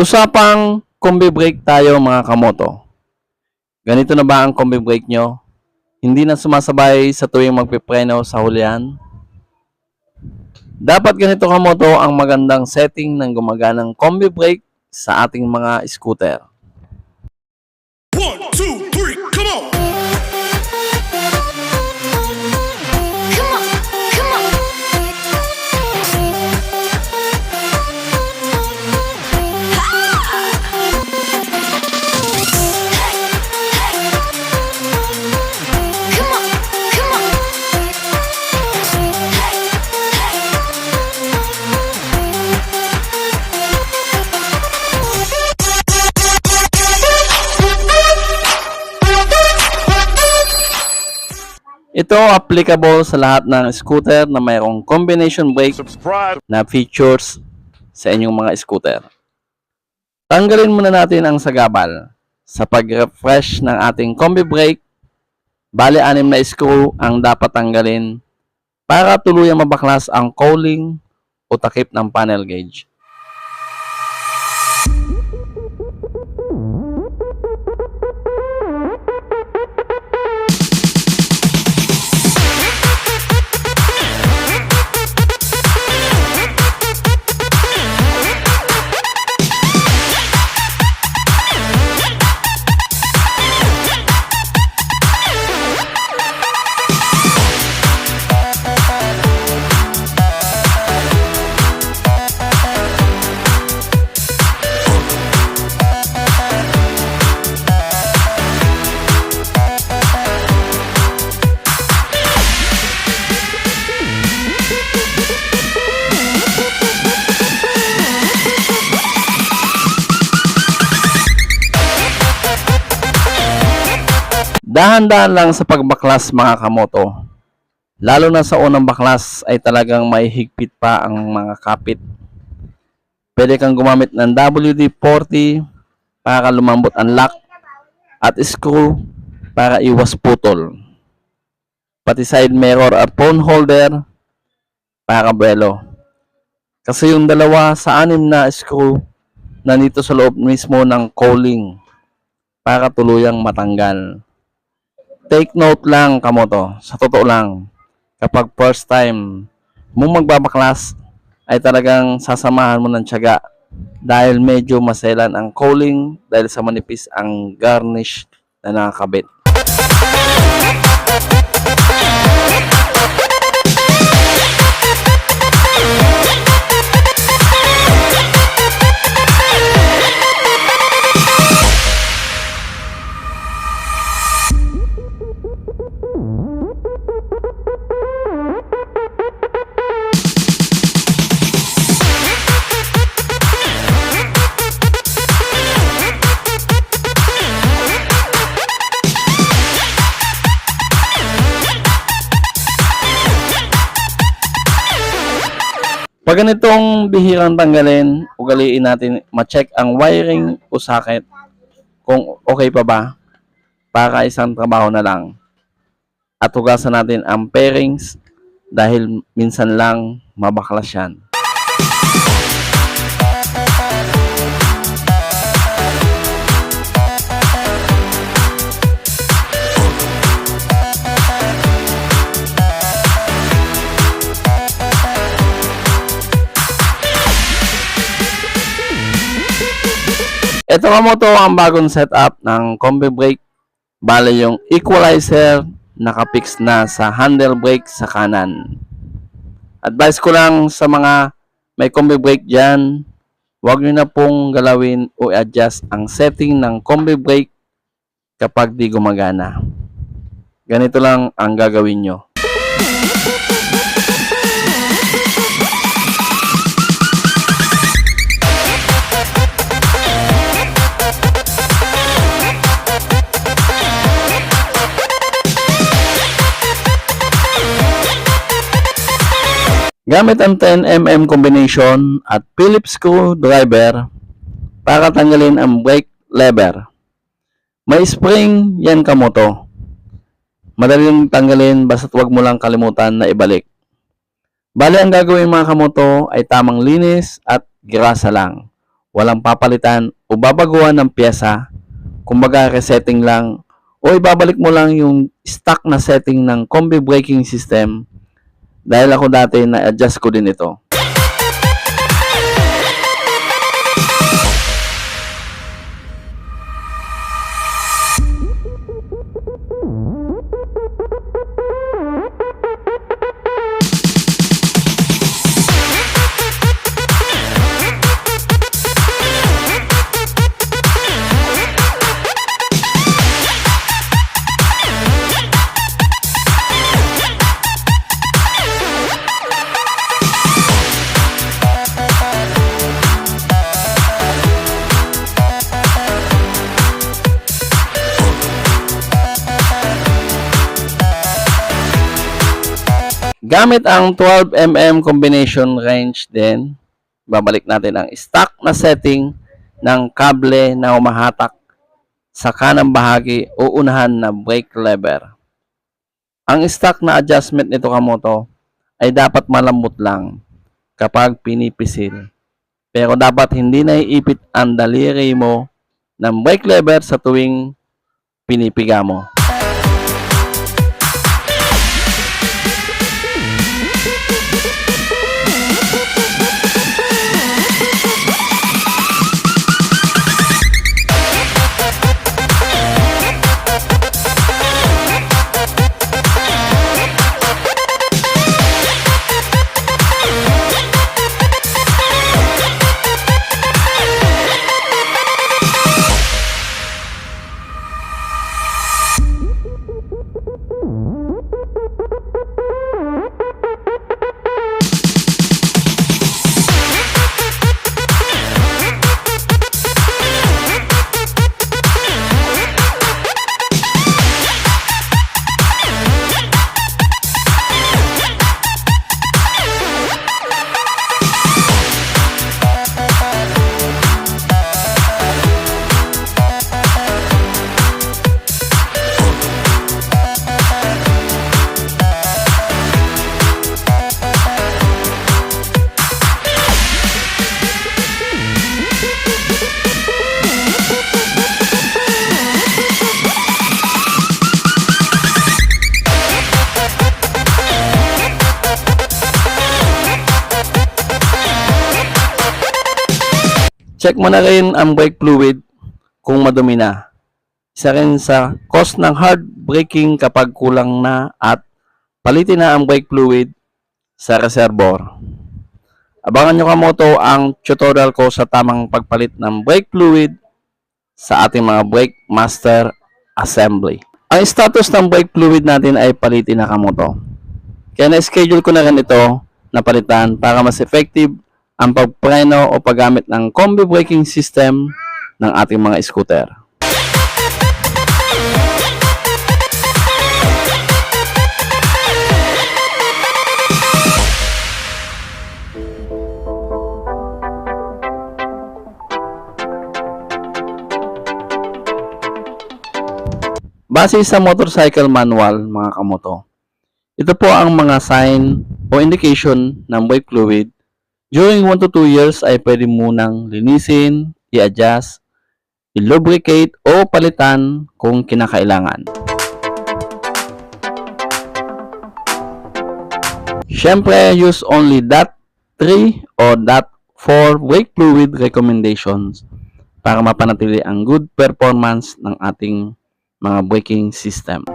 Usapang combi brake tayo mga kamoto. Ganito na ba ang combi brake nyo? Hindi na sumasabay sa tuwing magpipreno sa hulihan? Dapat ganito kamoto ang magandang setting ng gumaganang combi brake sa ating mga scooter. Ito applicable sa lahat ng scooter na mayroong combination brake Subscribe! na features sa inyong mga scooter. Tanggalin muna natin ang sagabal sa pag-refresh ng ating combi brake. Bali, anim na screw ang dapat tanggalin para tuluyang mabaklas ang cowling o takip ng panel gauge. Dahan-dahan lang sa pagbaklas mga kamoto. Lalo na sa unang baklas ay talagang may higpit pa ang mga kapit. Pwede kang gumamit ng WD-40 para lumambot ang lock at screw para iwas putol. Pati side mirror at phone holder para buwelo. Kasi yung dalawa sa anim na screw nandito sa loob mismo ng cowling para tuluyang matanggal take note lang kamoto, sa totoo lang, kapag first time mong magbabaklas, ay talagang sasamahan mo ng tiyaga dahil medyo maselan ang cowling dahil sa manipis ang garnish na nakakabit. Pag ganitong bihirang tanggalin, ugaliin natin ma-check ang wiring o socket kung okay pa ba para isang trabaho na lang. At hugasan natin ang pairings dahil minsan lang mabaklas yan. Ito mo to ang bagong setup ng combi brake. Bale yung equalizer nakapix na sa handle brake sa kanan. Advice ko lang sa mga may combi brake dyan, huwag nyo na pong galawin o adjust ang setting ng combi brake kapag di gumagana. Ganito lang ang gagawin nyo. Gamit ang 10mm combination at Phillips screwdriver para tanggalin ang brake lever. May spring yan kamoto. Madaling tanggalin basta't huwag mo lang kalimutan na ibalik. Bali ang gagawin mga kamoto ay tamang linis at grasa lang. walang papalitan o babaguhan ng pyesa, kumbaga resetting lang o ibabalik mo lang yung stock na setting ng combi braking system dahil ako dati na-adjust ko din ito. Gamit ang 12mm combination range din, babalik natin ang stock na setting ng kable na umahatak sa kanang bahagi o unahan na brake lever. Ang stock na adjustment nito kamoto ay dapat malambot lang kapag pinipisil. Pero dapat hindi naiipit ang daliri mo ng brake lever sa tuwing pinipiga mo. Check mo na rin ang brake fluid kung madumi na. Isa rin sa cost ng hard braking kapag kulang na at palitin na ang brake fluid sa reservoir. Abangan nyo kamoto ang tutorial ko sa tamang pagpalit ng brake fluid sa ating mga brake master assembly. Ang status ng brake fluid natin ay palitin na kamoto. Kaya na-schedule ko na rin ito na palitan para mas effective ang pagpreno o paggamit ng combi braking system ng ating mga scooter. Base sa motorcycle manual, mga kamoto, ito po ang mga sign o indication ng brake fluid During 1 to 2 years ay pwede munang linisin, i-adjust, i-lubricate o palitan kung kinakailangan. Siyempre, use only that 3 or that 4 brake fluid recommendations para mapanatili ang good performance ng ating mga braking system.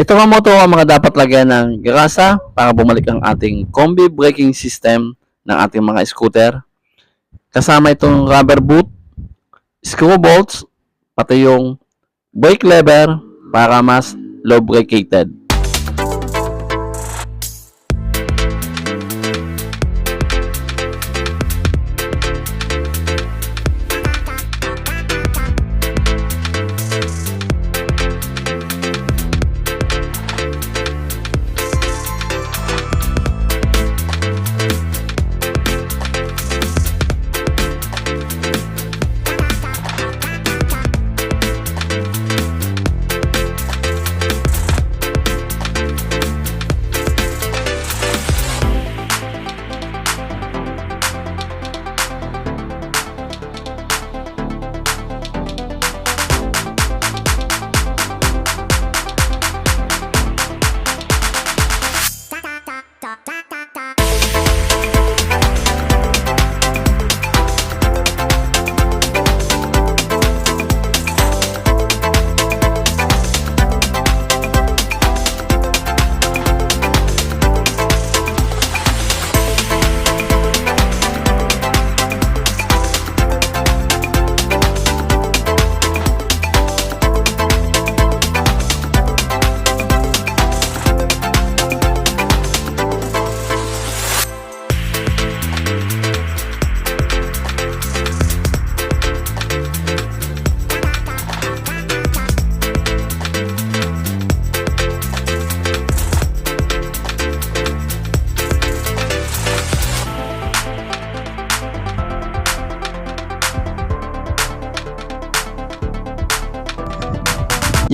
Ito nga mo to ang mga dapat lagyan ng grasa para bumalik ang ating combi braking system ng ating mga scooter. Kasama itong rubber boot, screw bolts, pati yung brake lever para mas lubricated.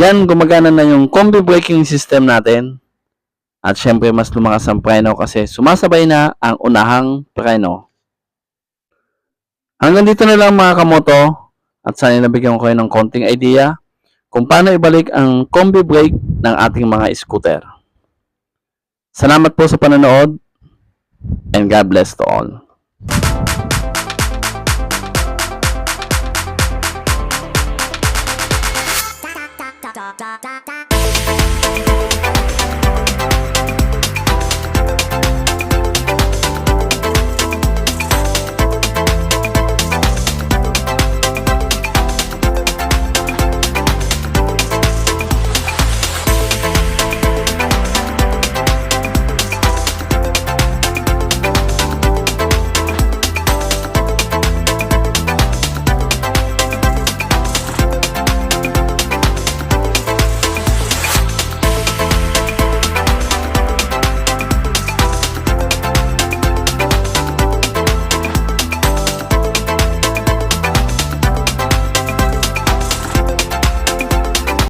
Yan, gumagana na yung combi braking system natin. At syempre, mas lumakas ang preno kasi sumasabay na ang unahang preno. Hanggang dito na lang mga kamoto. At sana nabigyan ko kayo ng konting idea kung paano ibalik ang combi brake ng ating mga scooter. Salamat po sa panonood and God bless to all. たダダ